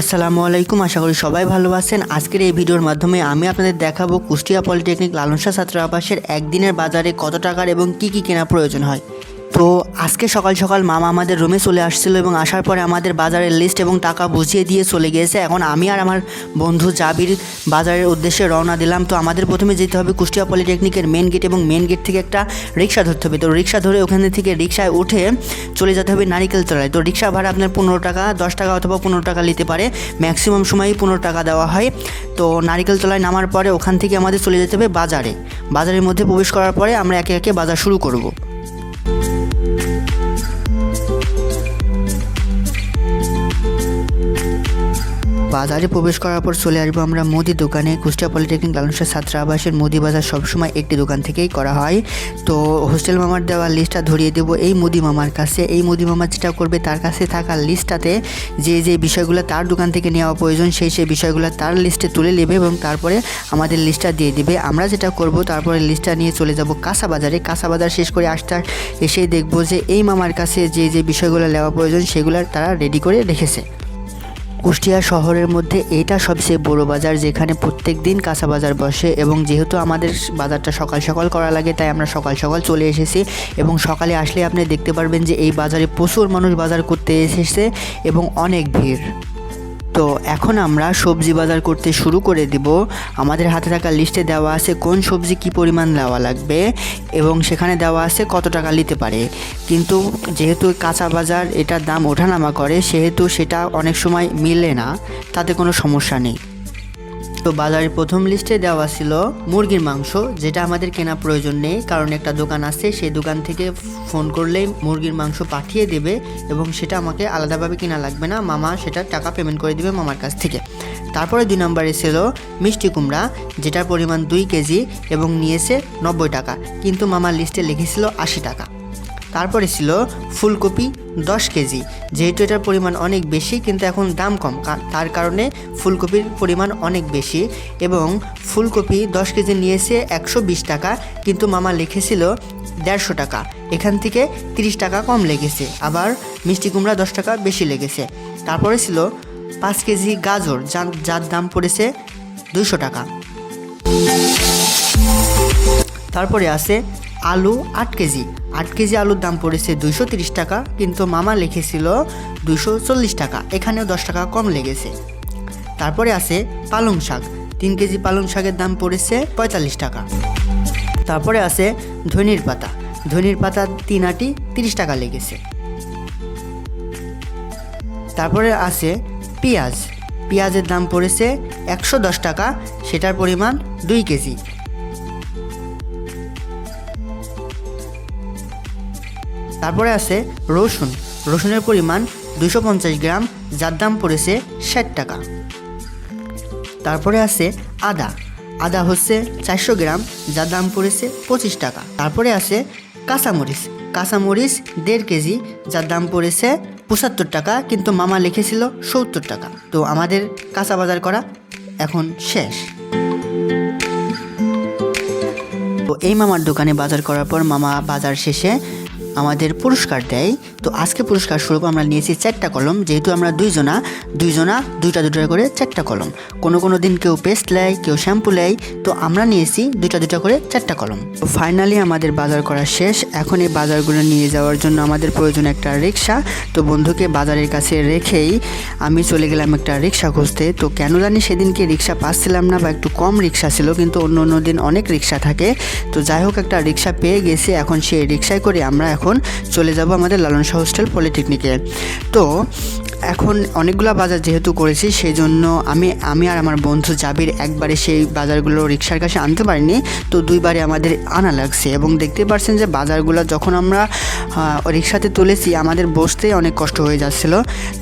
আসসালামু আলাইকুম, আশা করি সবাই ভালো আছেন। আজকের এই ভিডিওর মাধ্যমে আমি আপনাদের দেখাবো কুষ্টিয়া পলিটেকনিক লালনশা ছাত্রাবাসের একদিনের বাজারে কত টাকার এবং কি কি কেনা প্রয়োজন হয়। তো আজকে সকাল সকাল মামা আমাদের রুমে চলে আসছিল এবং আসার পরে আমাদের বাজারের লিস্ট এবং টাকা বুঝিয়ে দিয়ে চলে গিয়েছে। এখন আমি আর আমার বন্ধু জাবির বাজারের উদ্দেশ্যে রওনা দিলাম। তো আমাদের প্রথমে যেতে হবে কুষ্টিয়া পলিটেকনিকের মেন গেট এবং মেন গেট থেকে একটা রিক্সা ধরতে হবে। তো রিক্সা ধরে ওখানে থেকে রিক্সায় উঠে চলে যেতে হবে নারিকেল তলায়। তো রিক্সা ভাড়া আপনার পনেরো টাকা, দশ টাকা অথবা পনেরো টাকা নিতে পারে। ম্যাক্সিমাম সময়ই পনেরো টাকা দেওয়া হয়। তো নারিকেল তলায় নামার পরে ওখান থেকে আমাদের চলে যেতে হবে বাজারে। বাজারের মধ্যে প্রবেশ করার পরে আমরা একে একে বাজার শুরু করব। বাজারে প্রবেশ করার পর চলে আসব আমরা মুদি দোকানে। কুষ্টিয়া পলিটেকনিক লালনসা ছাত্র আবাসের মুদি বাজার সবসময় একটি দোকান থেকেই করা হয়। তো হোস্টেল মামার দেওয়া লিস্টটা ধরিয়ে দেবো। এই মুদি মামার কাছে, এই মুদি মামা যেটা করবে, তার কাছে থাকা লিস্টটাতে যে যে বিষয়গুলো তার দোকান থেকে নেওয়া প্রয়োজন, সেই সেই বিষয়গুলো তার লিস্টে তুলে নেবে এবং তারপরে আমাদের লিস্টটা দিয়ে দিবে। আমরা যেটা করব, তারপরে লিস্টটা নিয়ে চলে যাব কাঁচা বাজারে। কাঁচা বাজার শেষ করে আসতে এসেই দেখব যে, এই মামার কাছে যে যে বিষয়গুলো নেওয়া প্রয়োজন, সেগুলো তারা রেডি করে রেখেছে। কুষ্টিয়া শহরের মধ্যে এটা সবচেয়ে বড় বাজার যেখানে প্রত্যেক দিন কাঁচা বাজার বসে এবং যেহেতু আমাদের বাজারটা সকাল সকাল করা লাগে, তাই আমরা সকাল সকাল চলে এসেছি এবং সকালে আসলে আপনি দেখতে পারবেন যে এই বাজারে প্রচুর মানুষ বাজার করতে এসেছে এবং অনেক ভিড়। তো এখন আমরা সবজি বাজার করতে শুরু করে দিব। আমাদের হাতে থাকা লিস্টে দেওয়া আছে কোন সবজি কি পরিমাণ দেওয়া লাগবে এবং সেখানে দেওয়া আছে কত টাকা নিতে পারে। কিন্তু যেহেতু কাঁচা বাজার এটার দাম ওঠানামা করে, সেহেতু সেটা অনেক সময় মিলে না, তাতে কোনো সমস্যা নেই। তো বাজারের প্রথম লিস্টে দেওয়া ছিল মুরগির মাংস, যেটা আমাদের কেনা প্রয়োজন নেই, কারণ একটা দোকান আছে, সেই দোকান থেকে ফোন করলেই মুরগির মাংস পাঠিয়ে দেবে এবং সেটা আমাকে আলাদাভাবে কেনা লাগবে না। মামা সেটা টাকা পেমেন্ট করে দিবে মামার কাছ থেকে। তারপরে দুই নম্বরে ছিল মিষ্টি কুমড়া, যেটার পরিমাণ দুই কেজি এবং নিয়েছে নব্বই টাকা, কিন্তু মামার লিস্টে লিখেছিল আশি টাকা। তারপরে ছিল ফুলকপি দশ কেজি। যেহেতু এটার পরিমাণ অনেক বেশি, কিন্তু এখন দাম কম। তার কারণে ফুলকপির পরিমাণ অনেক বেশি এবং ফুলকপি দশ কেজি নিয়েছে একশো বিশ টাকা, কিন্তু মামা লিখেছিল দেড়শো টাকা। এখান থেকে তিরিশ টাকা কম লেগেছে। আবার মিষ্টি কুমড়া দশ টাকা বেশি লেগেছে। তারপরে ছিল পাঁচ কেজি গাজর, যার যার দাম পড়েছে দুশো টাকা। তারপরে আছে আলু আট কেজি। আট কেজি আলুর দাম পড়েছে দুইশো তিরিশ টাকা, কিন্তু মামা লিখেছিল দুশো চল্লিশ টাকা, এখানেও দশ টাকা কম লেগেছে। তারপরে আছে পালং শাক, তিন কেজি পালং শাকের দাম পড়েছে পঁয়তাল্লিশ টাকা। তারপরে আছে ধনির পাতা ধনির পাতা তিন আটি তিরিশ টাকা লেগেছে। তারপরে আছে পেঁয়াজ, পেঁয়াজের দাম পড়েছে একশো দশ টাকা, সেটার পরিমাণ দুই কেজি। তারপরে আছে রসুন। রসুনের পরিমাণ দুশো পঞ্চাশ গ্রাম, যার দাম পড়েছে ষাট টাকা। তারপরে আছে আদা। আদা হচ্ছে চারশো গ্রাম, যার দাম পড়েছে পঁচিশ টাকা। তারপরে আছে কাঁচামরিচ। কাঁচামরিচ দেড় কেজি, যার দাম পড়েছে পঁচাত্তর টাকা, কিন্তু মামা লিখেছিল সত্তর টাকা। তো আমাদের কাঁচা বাজার করা এখন শেষ। তো এই মামার দোকানে বাজার করার পর মামা বাজার শেষে আমাদের পুরস্কার দেয়। তো আজকে পুরস্কার স্বরূপ আমরা নিয়েছি চারটা কলম, যেহেতু আমরা দুইজনা দুইজনা দুইটা দুইটা করে চারটা কলম। কোনো কোনো দিন কেউ পেস্ট নেয় কেউ শ্যাম্পু নেয় তো আমরা নিয়েছি দুইটা দুইটা করে চারটা কলম। তো ফাইনালি আমাদের বাজার করা শেষ। এখন এই বাজারগুলো নিয়ে যাওয়ার জন্য আমাদের প্রয়োজন একটা রিক্সা। তো বন্ধুকে বাজারের কাছে রেখেই আমি চলে গেলাম একটা রিক্সা খুঁজতে। তো কেন জানি সেদিনকে রিক্সা পাচ্ছিলাম না বা একটু কম রিক্সা ছিল, কিন্তু অন্য অন্য দিন অনেক রিক্সা থাকে। তো যাই হোক, একটা রিক্সা পেয়ে গেছি। এখন সেই রিক্সায় করে আমরা এখন চলে যাব আমাদের লালন শাহ হোস্টেল পলিটেকনিকে। তো এখন অনেকগুলো বাজার যেহেতু করেছি সেই জন্য আমি আমি আর আমার বন্ধু জাবির একবারে সেই বাজারগুলো রিক্সার কাছে আনতে পারিনি। তো দুইবারে আমাদের আনা লাগছে এবং দেখতে পাচ্ছেন যে বাজারগুলো যখন আমরা রিক্সাতে তুলেছি, আমাদের বসতেই অনেক কষ্ট হয়ে যাচ্ছিল।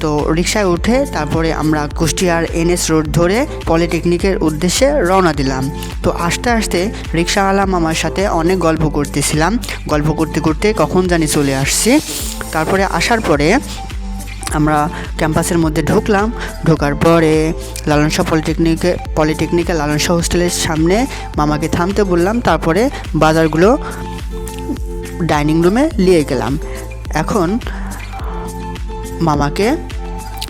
তো রিক্সায় উঠে তারপরে আমরা কুষ্টিয়ার এনএস রোড ধরে পলিটেকনিকের উদ্দেশ্যে রওনা দিলাম। তো আস্তে আস্তে রিক্সাওয়ালা মামার সাথে অনেক গল্প করতেছিলাম। গল্প করতে করতে কখন জানি চলে আসছি। তারপরে আসার পরে আমরা ক্যাম্পাসের মধ্যে ঢুকলাম। ঢোকার পরে লালন শাহ পলিটেকনিকে পলিটেকনিকে লালন শাহ হোস্টেলের সামনে মামাকে থামতে বললাম। তারপরে বাজারগুলো ডাইনিং রুমে নিয়ে গেলাম। এখন মামাকে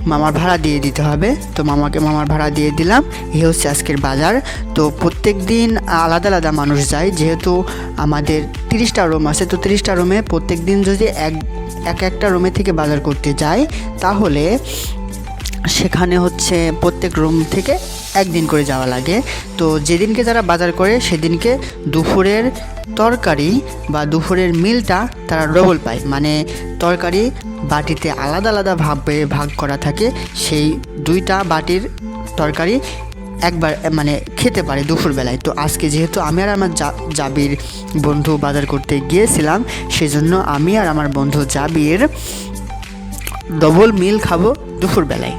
মামার ভাড়া দিয়ে দিতে হবে। তো মামাকে মামার ভাড়া দিয়ে দিলাম। এই হচ্ছে আজকের বাজার। তো প্রত্যেক দিন আলাদা আলাদা মানুষ যায়। যেহেতু আমাদের তিরিশটা রুম আছে, তো তিরিশটা রুমে প্রত্যেক দিন যদি এক এক একটা রুমে থেকে বাজার করতে যায়, তাহলে সেখানে হচ্ছে প্রত্যেক রুম থেকে একদিন করে যাওয়া লাগে। তো যেদিনকে যারা বাজার করে, সেদিনকে দুপুরের তরকারি বা দুপুরের মিলটা তারা ডবল পায়। মানে তরকারি বাটিতে আলাদা আলাদা ভাবে ভাগ করা থাকে, সেই দুইটা বাটির তরকারি একবার মানে খেতে পারে দুপুরবেলায়। তো আজকে যেহেতু আমি আর আমার জাবির বন্ধু বাজার করতে গিয়েছিলাম, সেজন্য আমি আর আমার বন্ধু জাবির ডবল মিল খাব দুপুরবেলায়।